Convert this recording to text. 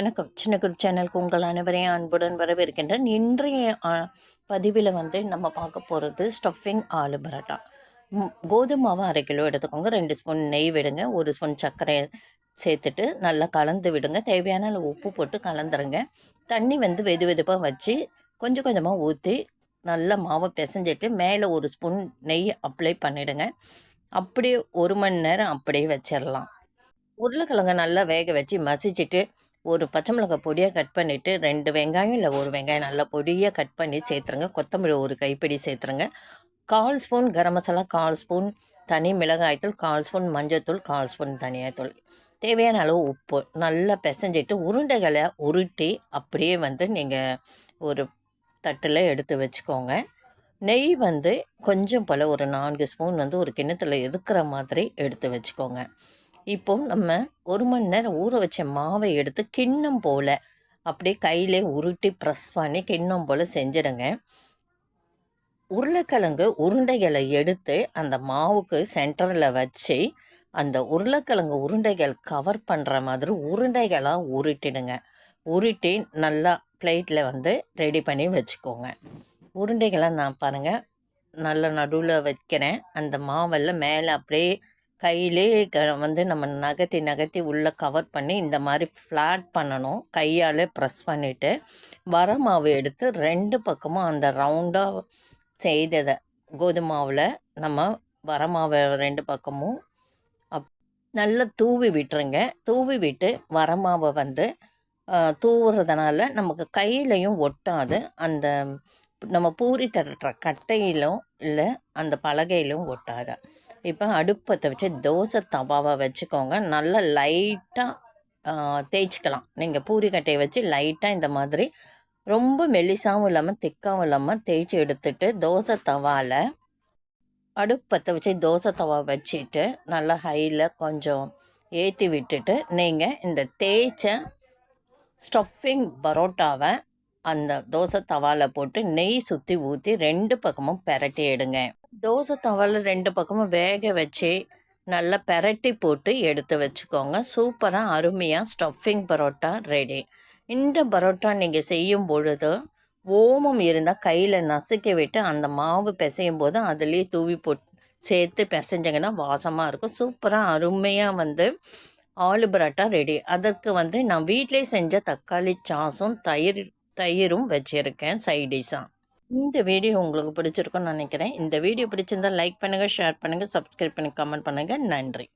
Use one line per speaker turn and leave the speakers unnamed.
வணக்கம். சின்ன குரூப் சேனலுக்கு உங்கள் அனைவரையும் அன்புடன் வரவேற்கின்றேன் இன்றைய பதிவில் வந்து நம்ம பார்க்க போகிறது ஸ்டஃபிங் ஆலு பரோட்டா. கோதுமை மாவு அரை கிலோ எடுத்துக்கோங்க. ரெண்டு ஸ்பூன் நெய் விடுங்க. ஒரு ஸ்பூன் சர்க்கரை சேர்த்துட்டு நல்லா கலந்து விடுங்க. தேவையான உப்பு போட்டு கலந்துருங்க. தண்ணி வந்து வெது வெதுப்பாக வச்சு கொஞ்சம் கொஞ்சமாக ஊற்றி நல்லா மாவை பிசைஞ்சிட்டு மேலே ஒரு ஸ்பூன் நெய் அப்ளை பண்ணிவிடுங்க அப்படியே ஒரு மணி நேரம் அப்படியே வச்சிடலாம் உருளைக்கிழங்க நல்லா வேக வச்சு மசிச்சுட்டு ஒரு பச்சை மிளகாய் பொடியாக கட் பண்ணிவிட்டு ரெண்டு வெங்காயம் இல்லை ஒரு வெங்காயம் நல்லா பொடியாக கட் பண்ணி சேர்த்துருங்க. கொத்தமல்லி ஒரு கைப்பிடி சேர்த்துருங்க. கால் ஸ்பூன் கரம் மசாலா கால் ஸ்பூன் தனி மிளகாய்த்தூள் கால் ஸ்பூன் மஞ்சத்தூள் கால் ஸ்பூன் தனியாத்தூள் தேவையான அளவு உப்பு நல்லா பிசைஞ்சிட்டு உருண்டைகளை உருட்டி அப்படியே வந்து நீங்கள் ஒரு தட்டில் எடுத்து வச்சுக்கோங்க. நெய் வந்து கொஞ்சம் போல் ஒரு நான்கு ஸ்பூன் வந்து ஒரு கிண்ணத்தில் இருக்கிற மாதிரி எடுத்து வச்சுக்கோங்க. இப்போ நம்ம ஒரு மணி நேரம் ஊற வச்ச மாவை எடுத்து கிண்ணம் போல் அப்படியே கையிலே உருட்டி ப்ரெஸ் பண்ணி கிண்ணம் போல் செஞ்சிடுங்க. உருளைக்கிழங்கு உருண்டைகளை எடுத்து அந்த மாவுக்கு சென்டரில் வச்சு அந்த உருளைக்கிழங்கு உருண்டைகள் கவர் பண்ணுற மாதிரி உருண்டைகளாக உருட்டிடுங்க. உருட்டி நல்லா பிளேட்டில் வந்து ரெடி பண்ணி வச்சுக்கோங்க. உருண்டைகளை நான் பாருங்கள் நல்ல நடுவில் வைக்கிறேன். அந்த மாவெல்லாம் மேலே அப்படியே கையிலே க வந்து நம்ம நகர்த்தி நகர்த்தி உள்ளே கவர் பண்ணி இந்த மாதிரி ஃப்ளாட் பண்ணணும். கையால் ப்ரெஸ் பண்ணிவிட்டு வர மாவு எடுத்து ரெண்டு பக்கமும் அந்த ரவுண்டாக செய்ததை கோதுமை மாவில் நம்ம வர மாவை ரெண்டு பக்கமும் அப் நல்லா தூவி விட்டுருங்க. தூவி விட்டு வர மாவை வந்து தூவுறதுனால நமக்கு கையிலையும் ஒட்டாது. அந்த நம்ம பூரி தட்டுற கட்டையிலும் இல்லை அந்த பலகையிலும் ஒட்டாது. இப்போ அடுப்பத்தை வச்சு தோசை தவாவை வச்சுக்கோங்க. நல்லா லைட்டாக தேய்ச்சிக்கலாம். நீங்கள் பூரி கட்டையை வச்சு லைட்டாக இந்த மாதிரி ரொம்ப மெலிசாகவும் இல்லாமல் திக்காகவும் இல்லாமல் தேய்ச்சி எடுத்துட்டு தோசை தவாவில் அடுப்பத்தை வச்சு தோசை தவா வச்சுட்டு நல்லா ஹையில் கொஞ்சம் ஏற்றி விட்டுட்டு நீங்கள் இந்த தேய்ச்ச ஸ்டஃபிங் பரோட்டாவை அந்த தோசை தவாவில் போட்டு நெய் சுற்றி ஊற்றி ரெண்டு பக்கமும் பெரட்டி எடுங்க. தோசை தவாவில் ரெண்டு பக்கமும் வேக வச்சு நல்லா பெரட்டி போட்டு எடுத்து வச்சுக்கோங்க. சூப்பராக அருமையாக ஸ்டஃபிங் பரோட்டா ரெடி இந்த பரோட்டா நீங்கள் செய்யும் பொழுது ஓமம் இருந்தால் கையில் நசுக்க விட்டு அந்த மாவு பிசையும் போது அதுலேயே தூவி போட்டு சேர்த்து பிசைஞ்சிங்கன்னா வாசமாக இருக்கும். சூப்பராக அருமையாக வந்து ஆலு பரோட்டா ரெடி அதற்கு வந்து நான் வீட்டிலே செஞ்ச தக்காளி சாஸும் தயிர் தயிரும் வச்சுருக்கேன் சைடிஷாக இந்த வீடியோ உங்களுக்கு பிடிச்சிருக்கும்னு நினைக்கிறேன். இந்த வீடியோ பிடிச்சிருந்தா லைக் பண்ணுங்கள் ஷேர் பண்ணுங்கள் சப்ஸ்கிரைப் பண்ணி கமெண்ட் பண்ணுங்கள் நன்றி.